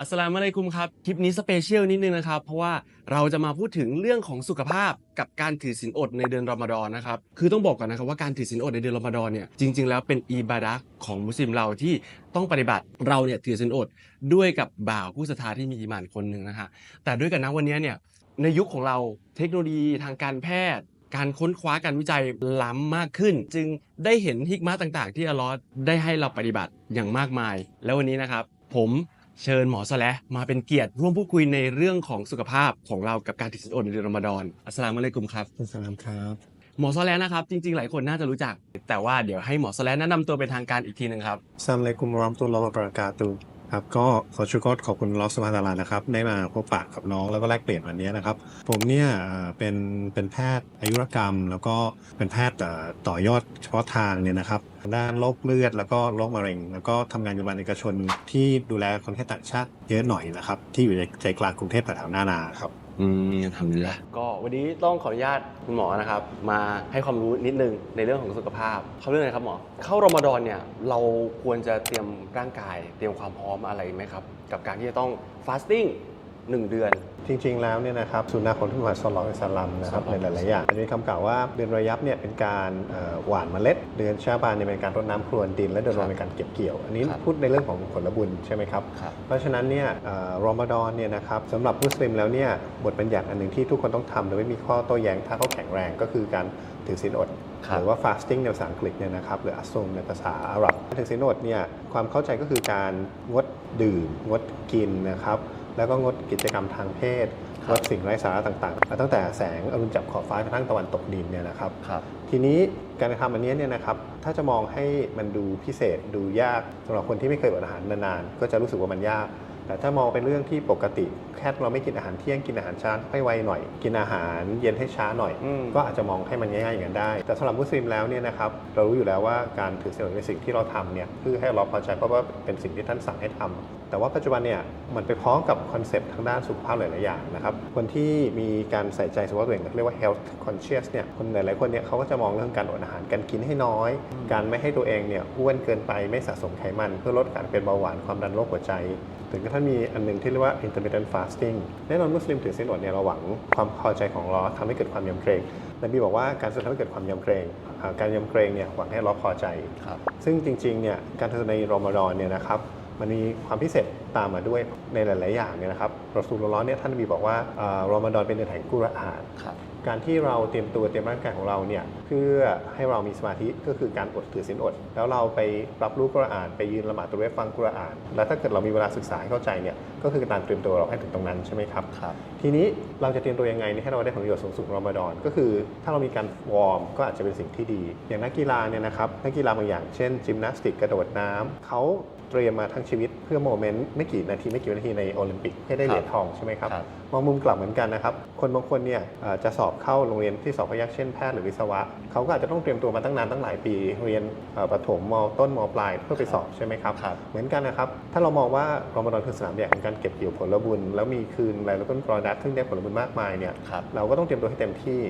อัสสลามุอะลัยกุมครับ คลิปนี้สเปเชียลนิดนึงนะครับ เพราะว่าเราจะมาพูดถึงเรื่องของสุขภาพกับการถือศีลอดในเดือนรอมฎอนนะครับ คือต้องบอกก่อนนะครับว่าการถือศีลอดในเดือนรอมฎอนเนี่ยจริง ๆ แล้วเป็นอิบาดะของมุสลิมเราที่ต้องปฏิบัติเราเนี่ยถือศีลอดด้วยกับบ่าวผู้ศรัทธาที่มีอีหมานคนหนึ่งนะฮะแต่ด้วยกันนะวันนี้เนี่ยในยุคของเราเทคโนโลยีทางการแพทย์การค้นคว้าการวิจัยล้ำมากขึ้น จึงได้เห็นฮิกมาต่างๆ ที่อัลลอฮ์ได้ให้เราปฏิบัติอย่างมากมาย แล้ววันนี้นะครับ ผม เชิญหมอสแลห์มาเป็นเกียรติร่วมพูดคุยในเรื่องของสุขภาพของเรากับการติดสินอดในเดือนรอมฎอนอัสสลามุอะลัยกุมครับสลามครับหมอสแลห์นะครับจริงๆ หลายคนน่าจะรู้จัก แต่ว่าเดี๋ยวให้หมอสแลห์แนะนำตัวเป็นทางการอีกทีหนึ่งครับซัมเลกุมรอมตุลลอฮ์วะบะเราะกาตุฮ์ ครับก็ขอชูก็ขอบคุณลอสมาตาลานะครับ ได้มาพบปะกับน้องแล้วก็แลกเปลี่ยนวันนี้นะครับ ผมเนี่ยเป็นเป็นแพทย์อายุรกรรม แล้วก็เป็นแพทย์ต่อยอดเฉพาะทางเนี่ยนะครับด้านโรคเลือดแล้วก็โรคมะเร็ง แล้วก็ทำงานอยู่โรงพยาบาลเอกชนที่ดูแลคนไข้ต่างชาติเยอะหน่อยนะครับ ที่อยู่ในใจกลางกรุงเทพแถวหน้านาครับ อืมทำดีละก็วันนี้ต้องขออนุญาตคุณหมอนะครับ มาให้ความรู้นิดนึงในเรื่องของสุขภาพ เขาเรื่องอะไรครับหมอ เข้ารอมฎอนเนี่ยเราควรจะเตรียมร่างกาย เตรียมความพร้อมอะไรไหมครับ กับการที่จะต้องฟาสติ้ง หนึ่งเดือน จริงๆ แล้วเนี่ยนะครับสุนนะของท่านมุฮัมมัดศ็อลลัลลอฮุอะลัยฮิวะซัลลัมนะครับครับในหลายๆอย่างจะมีคำกล่าวว่าเดือนรอยับเนี่ยเป็นการเอ่อหว่านเมล็ด เดือนชาบานเนี่ยเป็นการรดน้ำพรวนดิน และเดือนรอมฎอนเป็นการเก็บเกี่ยว อันนี้ครับพูดในเรื่องของผลบุญใช่ไหมครับครับเพราะฉะนั้นเนี่ยเอ่อรอมฎอนเนี่ยนะครับสำหรับมุสลิมแล้วเนี่ยบทบัญญัติอันหนึ่งที่ทุกคนต้องทำโดยไม่มีข้อโต้แย้งถ้าเขาแข็งแรงก็คือการถือศีลอดครับหรือว่า fasting ในภาษาอังกฤษเนี่ยนะครับหรืออัสซุมในภาษาอาหรับถือศีลอดเนี่ยความเข้าใจก็คือการงดดื่ม งดกินนะครับ แล้วก็งดกิจกรรมทางเพศครับงดสิ่งไร้สาระต่างๆ ตั้งแต่แสงอรุณจับขอบฟ้ากระทั่งตะวันตกดินเนี่ยนะครับครับทีนี้การกระทำอันเนี้ยเนี่ยนะครับ ถ้าจะมองให้มันดูพิเศษดูยากสำหรับคนที่ไม่เคยอดอาหารนานๆ ก็จะรู้สึกว่ามันยาก แต่ถ้ามองเป็นเรื่องที่ปกติแค่เราไม่กินอาหารเที่ยงกินอาหารเช้าให้ไวหน่อย กินอาหารเย็นให้ช้าหน่อยอืมก็อาจจะมองให้มันง่ายๆอย่างนั้นได้ แต่สำหรับมุสลิมแล้วเนี่ยนะครับเรารู้อยู่แล้วว่าการถือศีลอดเป็นสิ่งที่เราทำเนี่ยเพื่อให้เราพอใจเพราะว่าเป็นสิ่งที่ท่านสั่งให้ทำแต่ว่าปัจจุบันเนี่ยมันไปพร้อมกับคอนเซปต์ทางด้านสุขภาพหลายๆอย่างนะครับคนที่มีการใส่ใจสุขภาพตัวเองเรียกว่า health conscious เนี่ยคนหลายๆคนเนี่ยเขาก็จะมองเรื่องการอดอาหารการกินให้น้อย การไม่ให้ตัวเองเนี่ยอ้วนเกินไปไม่สะสมไขมัน เพื่อลดการเป็นเบาหวานความดันโรคหัวใจ ถึงกระทั่งมีอันหนึงที่เรียกว่า intermittent fasting แน่นอนมุสลิมถือศีลอดเนี่ยเราหวังความพอใจของเราทำให้เกิดความยำเกรงนบีบอกว่าการจะทำให้เกิดความยำเกรงอ่าการยำเกรงเนี่ยหวังให้เราพอใจครับซึ่งจริงๆเนี่ยการทำในรอมฎอนเนี่ยนะครับ มันมีความพิเศษตามมาด้วยในหลาย ๆ อย่างเนี่ยนะครับรอสูลลอฮ์เนี่ยท่านนบีบอกว่าอ่ารอมฎอนเป็นเดือนแห่งกุรอานครับการที่เราเตรียมตัวเตรียมร่างกายของเราเนี่ยเพื่อให้เรามีสมาธิก็คือการอดถือศีลอด แล้วเราไปรับรู้กุรอาน ไปยืนละหมาดตัวเวฟฟังกุรอาน แล้วถ้าเกิดเรามีเวลาศึกษาให้เข้าใจเนี่ยก็คือการเตรียมตัวเราให้ถึงตรงนั้นใช่ไหมครับครับ ทีนี้เราจะเตรียมตัวยังไงให้เราได้ผลประโยชน์สูงสุดของรอมฎอน ก็คือถ้าเรามีการวอร์มก็อาจจะเป็นสิ่งที่ดี อย่างนักกีฬาเนี่ยนะครับนักกีฬาบางอย่างเช่นจิมนาสติกกระโดดน้ำเขา เตรียมมาทั้งชีวิตเพื่อโมเมนต์ไม่กี่นาทีไม่กี่นาทีในโอลิมปิกให้ได้เหรียญทองใช่ไหมครับครับมองมุมกลับเหมือนกันนะครับ คนบางคนเนี่ยเอ่อจะสอบเข้าโรงเรียนที่สอบพยักเช่นแพทย์หรือวิศวะเขาก็อาจจะต้องเตรียมตัวมาตั้งนานตั้งหลายปี เรียนเอ่อประถมมต้นมปลายเพื่อไปสอบใช่ไหมครับ ครับ เหมือนกันนะครับ ถ้าเรามองว่ารอมฎอนคือสนามแดงของการเก็บเกี่ยวผลบุญ แล้วมีคืนรายละต้นกรอดัตซึ่งได้ผลบุญมากมายเนี่ย ครับเราก็ต้องเตรียมตัวให้เต็มที่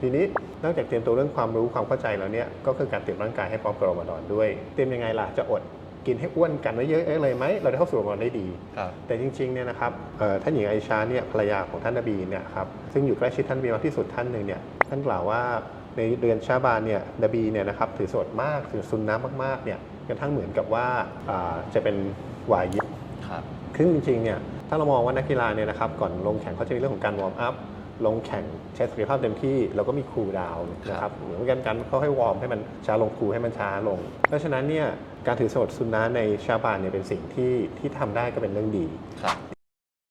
ทีนี้นอกจากเตรียมตัวเรื่องความรู้ความเข้าใจแล้วเนี่ย ก็คือการเตรียมร่างกายให้พร้อมกับรอมฎอนด้วย เตรียมยังไงล่ะ จะอด กินให้อ้วนกันไว้เยอะๆเลยไหมเราได้เข้าสู่รอมฎอนได้ดีครับแต่จริงๆเนี่ยนะครับเอ่อท่านหญิงไอชาเนี่ยภรรยาของท่านนบีเนี่ยครับซึ่งอยู่ใกล้ชิดท่านนบีมากที่สุดท่านหนึ่งเนี่ยท่านกล่าวว่าในเดือนชาบานเนี่ยนบีเนี่ยนะครับถือโสดมากถือซุนนะมากๆเนี่ยกระทั่งเหมือนกับว่าอ่าจะเป็นวายิบครับซึ่งจริงๆเนี่ยถ้าเรามองว่านักกีฬาเนี่ยนะครับก่อนลงแข่งเขาจะมีเรื่องของการวอร์มอัพ ลงแข่งใช้ศักยภาพเต็มที่แล้วก็มีคูลดาวน์นะครับเหมือนกันกันเขาให้วอร์มให้มันช้าลงคูลให้มันช้าลง เพราะฉะนั้นเนี่ยการถือโสดซุนนะในชาบานเนี่ยเป็นสิ่งที่ที่ทำได้ก็เป็นเรื่องดีครับ